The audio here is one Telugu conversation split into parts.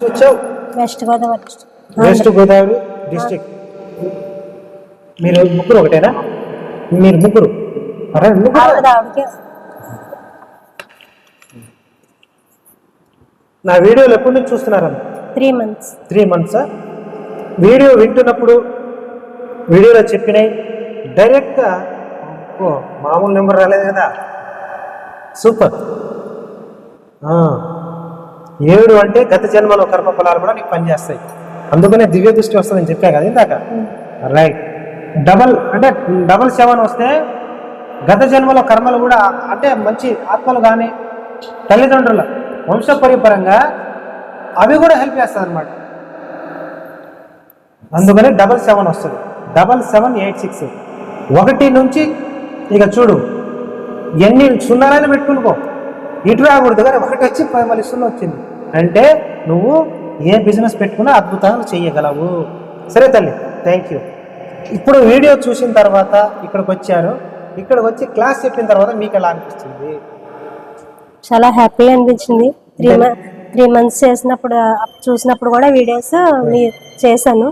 వచ్చావు? West Godavari west Godavari district మీరు ముగ్గురు ఒకటేనా? మీరు ముగ్గురు. అరే నా వీడియోలు ఎప్పటి నుంచి చూస్తున్నారన్న త్రీ మంత్స్ త్రీ మంత్సా వీడియో వింటున్నప్పుడు వీడియోలో చెప్పినాయి డైరెక్ట్గా మామూలు నెంబర్ రాలేదు కదా. సూపర్ ఆ, ఏడు అంటే గత జన్మలో కర్మ ఫలాలు కూడా నీకు పనిచేస్తాయి. అందుకనే దివ్య దృష్టి వస్తుందని చెప్పా కదా ఇందాక. రైట్ డబల్ అంటే డబల్ సెవెన్ వస్తే గత జన్మలో కర్మలు కూడా అంటే మంచి ఆత్మలు కానీ తల్లిదండ్రుల వంశపరిపరంగా అవి కూడా హెల్ప్ చేస్తుంది అనమాట అందుకని డబల్ సెవెన్ వస్తుంది. డబల్ సెవెన్ ఎయిట్ సిక్స్ ఒకటి నుంచి ఇక చూడు ఎన్ని సున్నాలైనా పెట్టుకునుకో. ఇటు రాకూడదు కానీ ఒకటి వచ్చి మళ్ళీ సున్నా వచ్చింది. అంటే నువ్వు ఏ బిజినెస్ పెట్టుకున్నా అద్భుతాలు చేయగలవు. సరే తల్లి థ్యాంక్ యూ ఇప్పుడు వీడియో చూసిన తర్వాత ఇక్కడికి వచ్చాను. ఇక్కడికి వచ్చి క్లాస్ చెప్పిన తర్వాత మీకు ఎలా అనిపిస్తుంది? చాలా హ్యాపీగా అనిపించింది. త్రీ త్రీ మంత్స్ చేసినప్పుడు చూసినప్పుడు కూడా వీడియోస్ చేశాను.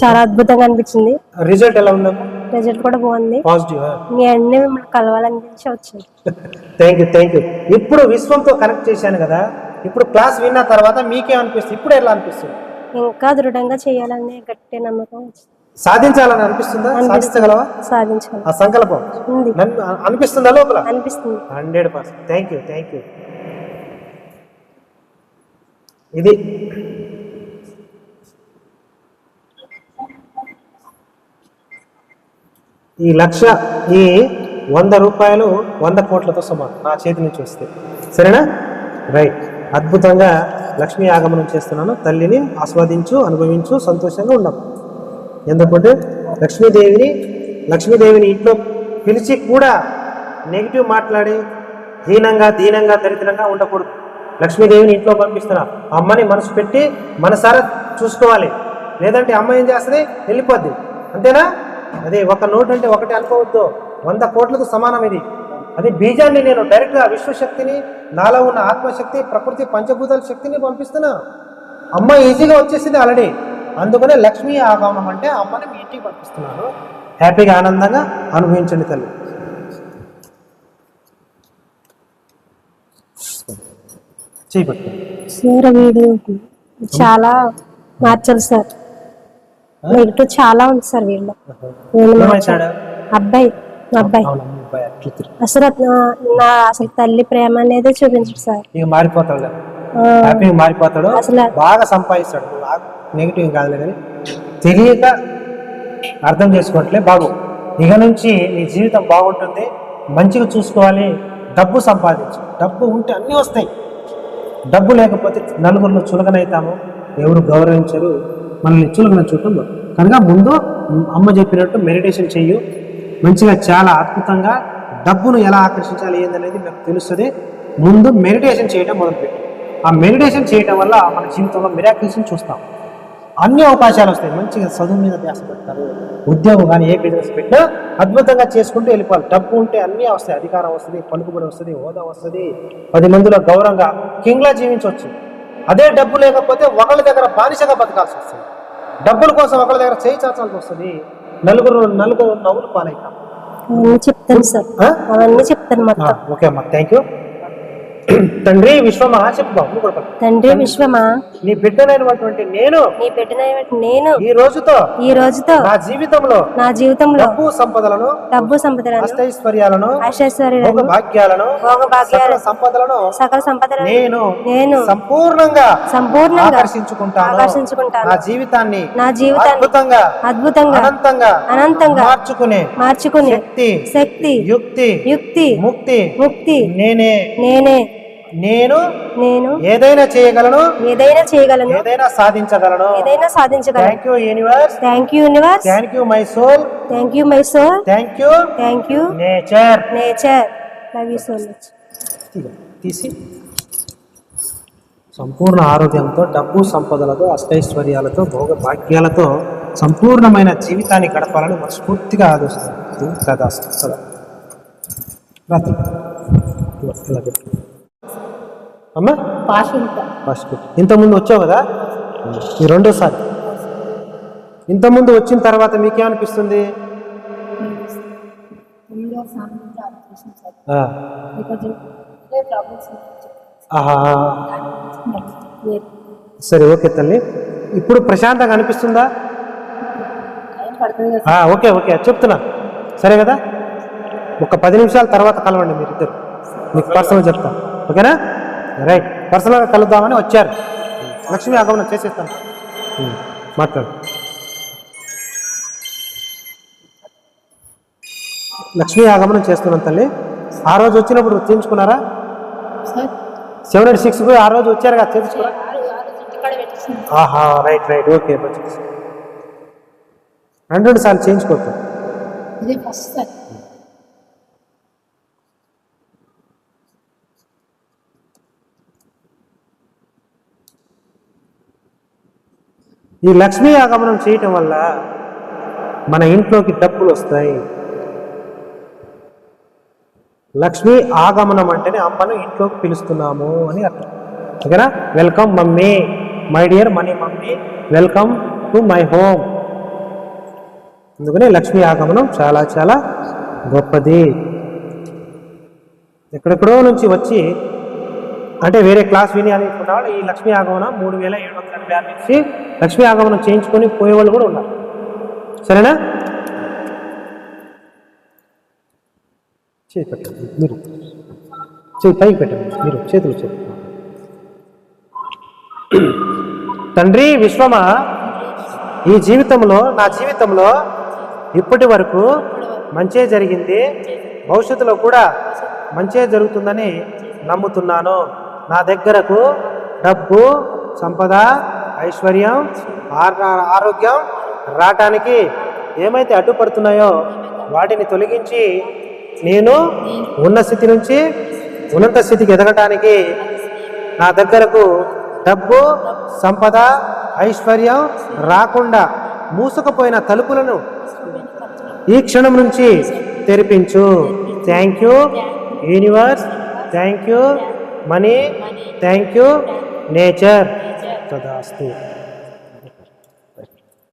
చాలా అద్భుతంగా అనిపించింది. రిజల్ట్ ఎలా ఉందమ్మా? రిజల్ట్ కూడా బాగుంది. పాజిటివ్ మీ అన్ని మిమ్మల్ని కలవాలనిపించి వచ్చాను థ్యాంక్ యూ థ్యాంక్ యూ ఇప్పుడు విశ్వంతో కనెక్ట్ చేశాను కదా. ఇప్పుడు క్లాస్ విన్న తర్వాత మీకేమనిపిస్తుంది? ఇప్పుడు ఎలా అనిపిస్తుంది? ఇంకా దృఢంగా చేయాలనే గట్టి నమ్మకం. సాధించాలని అనిపిస్తుందా? సాధించగలవా? సాధించాలి. ఆ సంకల్పం? అనిపిస్తుందా లోపల? అనిపిస్తుంది. Hundred percent. Thank you thank you. ఇది ఈ లక్ష ఈ వంద రూపాయలు వంద కోట్లతో సమానం. నా చేతి నుంచి వస్తే. సరేనా? రైట్. అద్భుతంగా లక్ష్మీ ఆగమనం చేస్తున్నాను. తల్లిని ఆస్వాదించు అనుభవించు సంతోషంగా ఉండవు ఎందుకంటే లక్ష్మీదేవిని లక్ష్మీదేవిని ఇంట్లో పిలిచి కూడా నెగిటివ్ మాట్లాడి హీనంగా దీనంగా దరిద్రంగా ఉండకూడదు. లక్ష్మీదేవిని ఇంట్లో పంపిస్తున్నా. అమ్మని మనసు పెట్టి మనసారా చూసుకోవాలి. లేదంటే అమ్మ ఏం చేస్తుంది? వెళ్ళిపోద్ది. అంతేనా? అదే ఒక నోట్ అంటే ఒకటి అనుకోవద్దు. వంద కోట్లకు సమానం ఇది. అది బీజాన్ని నేను డైరెక్ట్గా విశ్వశక్తిని నాలో ఉన్న ఆత్మశక్తి ప్రకృతి పంచభూతాల శక్తిని పంపిస్తున్నా. అమ్మ ఈజీగా వచ్చేసింది ఆల్రెడీ. అందుకనే లక్ష్మీ ఆగమనం అంటే అమ్మని మీ ఇంటికి పంపిస్తున్నాను. హ్యాపీగా ఆనందంగా అనుభవించండి తల్లి. చేపట్టు. సార్ వీడు చాలా మార్చాలి సార్. నెగిటివ్ చాలా ఉంది సార్ వీళ్ళు. అబ్బాయి. మా అబ్బాయి. అసలు నా- అసలు తల్లి ప్రేమ అనేది చూపించడు సార్. ఇక మారిపోతాడు కదా. హ్యాపీగా మారిపోతాడు. అసలు బాగా సంపాదిస్తాడు. నెగిటివ్ కాదులే కానీ తెలియక అర్థం చేసుకోవట్లే బాగు ఇక నుంచి నీ జీవితం బాగుంటుంది. మంచిగా చూసుకోవాలి. డబ్బు సంపాదించు. డబ్బు ఉంటే అన్నీ వస్తాయి. డబ్బు లేకపోతే నలుగురిలో చులకనవుతాము ఎవరు గౌరవించరు. మనల్ని చులకన చూడటం కనుక ముందు అమ్మ చెప్పినట్టు మెడిటేషన్ చెయ్యు. మంచిగా చాలా అద్భుతంగా డబ్బును ఎలా ఆకర్షించాలి ఏందనేది మీకు తెలుస్తుంది. ముందు మెడిటేషన్ చేయడం మొదలుపెట్టి. ఆ మెడిటేషన్ చేయడం వల్ల మన జీవితంలో మిరాకిల్స్ని చూస్తాం. అన్ని అవకాశాలు వస్తాయి. మంచిగా చదువు మీద ధ్యాస పెడతారు. ఉద్యోగం కానీ ఏ బిజినెస్ పెట్టినా అద్భుతంగా చేసుకుంటూ వెళ్ళిపోవాలి. డబ్బు ఉంటే అన్నీ వస్తాయి. అధికారం వస్తుంది పలుకుబడి వస్తుంది హోదా వస్తుంది. పది మందిలో గౌరవంగా కింగ్లా జీవించవచ్చు. అదే డబ్బు లేకపోతే ఒకళ్ళ దగ్గర బానిసగా బతకాల్సి వస్తుంది. డబ్బుల కోసం ఒకళ్ళ దగ్గర చేయి చాచాల్సి వస్తుంది. నలుగురు నలుగురు నవ్వులు అవన్నీ చెప్తాను సార్? అవన్నీ చెప్తాను మొత్తం. ఓకే అమ్మా. థ్యాంక్ యూ తండ్రి విశ్వమా చెప్పు బాబు నువ్వు కూడా పలుకు. తండ్రి విశ్వమా? నీ బిడ్డనైనటువంటి నేను నీ బిడ్డన నేను ఈ రోజుతో ఈ రోజుతో నా జీవితంలో నా జీవితంలో డబ్బు సంపదలను డబ్బు సంపదలను అష్టైశ్వర్యాలను ఐశ్వర్యాలను భాగ్యాలను భోగ భాగ్యాలను సకల సంపదలను సకల సంపదలను నేను నేను సంపూర్ణంగా సంపూర్ణంగా ఆకర్షించుకుంటాను. ఆకర్షించుకుంటాను. నా జీవితాన్ని నా జీవితాన్ని అద్భుతంగా అద్భుతంగా అనంతంగా అనంతంగా మార్చుకునే మార్చుకునే శక్తి శక్తి యుక్తి యుక్తి ముక్తి ముక్తి నేనే. నేనే. నేను నేను ఏదైనా చేయగలను ఏదైనా చేయగలను ఏదైనా సాధించగలను. ఏదైనా సాధించగలను. Thank you universe thank you universe thank you my soul thank you my soul thank you thank you nature nature love you so much తీసి. సంపూర్ణ ఆరోగ్యంతో డబ్బు సంపదలతో అష్టైశ్వర్యాలతో భోగ భాగ్యాలతో సంపూర్ణమైన జీవితాన్ని గడపాలని మనస్ఫూర్తిగా ఆలోచిస్తుంది కదా రాత్రి. ఇలా-. అమ్మా? ఫస్ట్ ఇంతకుముందు వచ్చావు కదా? ఈ రెండోసారి. ఇంతకుముందు వచ్చిన తర్వాత మీకేమనిపిస్తుంది? సార్ ఓకే తల్లి. ఇప్పుడు ప్రశాంతంగా అనిపిస్తుందా? Okay okay. చెప్తున్నా. సరే కదా? ఒక పది నిమిషాల తర్వాత కలవండి మీరిద్దరు. మీకు పర్సనల్ చెప్తా. ఓకేనా? రైట్ పర్సనల్గా కలుద్దామని వచ్చారు. లక్ష్మీ ఆగమనం చేసేస్తాను. మాట్లాడు. లక్ష్మీ ఆగమనం చేస్తున్నాను తల్లి. ఆ రోజు వచ్చినప్పుడు చేయించుకున్నారా? సార్. సెవెన్ ఎయిట్ సిక్స్ ఆ రోజు వచ్చారు కదా చేయించుకున్నారా ఆహా రైట్ రైట్ ఓకే రెండు రెండు సార్లు చేయించుకోవచ్చు ఇదే ఫస్ట్ సార్ ఈ లక్ష్మీ ఆగమనం చేయటం వల్ల మన ఇంట్లోకి డబ్బులు వస్తాయి. లక్ష్మీ ఆగమనం అంటేనే అమ్మను ఇంట్లోకి పిలుస్తున్నాము అని అర్థం. ఓకేనా? Welcome mummy. My dear money mummy. Welcome to my home అందుకని లక్ష్మీ ఆగమనం చాలా చాలా గొప్పది. ఎక్కడెక్కడో నుంచి వచ్చి అంటే వేరే క్లాస్ విని అని అనుకున్న వాళ్ళు ఈ లక్ష్మీ ఆగమనం మూడు వేల ఏడు వందల ఎనభై ఆరు నుంచి లక్ష్మీ ఆగమనం చేయించుకొని పోయేవాళ్ళు కూడా ఉన్నారు. సరేనా? చేయి పెట్టండి మీరు. చేయి పైకి పెట్టండి మీరు చేతులు చేతులు తండ్రి విశ్వమా ఈ జీవితంలో నా జీవితంలో ఇప్పటి వరకు మంచే జరిగింది భవిష్యత్తులో కూడా మంచే జరుగుతుందని నమ్ముతున్నాను. నా దగ్గరకు డబ్బు సంపద ఐశ్వర్యం ఆరోగ్యం రావటానికి ఏమైతే అడ్డుపడుతున్నాయో వాటిని తొలగించి నేను ఉన్న స్థితి నుంచి ఉన్నత స్థితికి ఎదగటానికి నా దగ్గరకు డబ్బు సంపద ఐశ్వర్యం రాకుండా మూసుకుపోయిన తలుపులను ఈ క్షణం నుంచి తెరిపించు. Thank you universe thank you money thank you nature తదాస్తు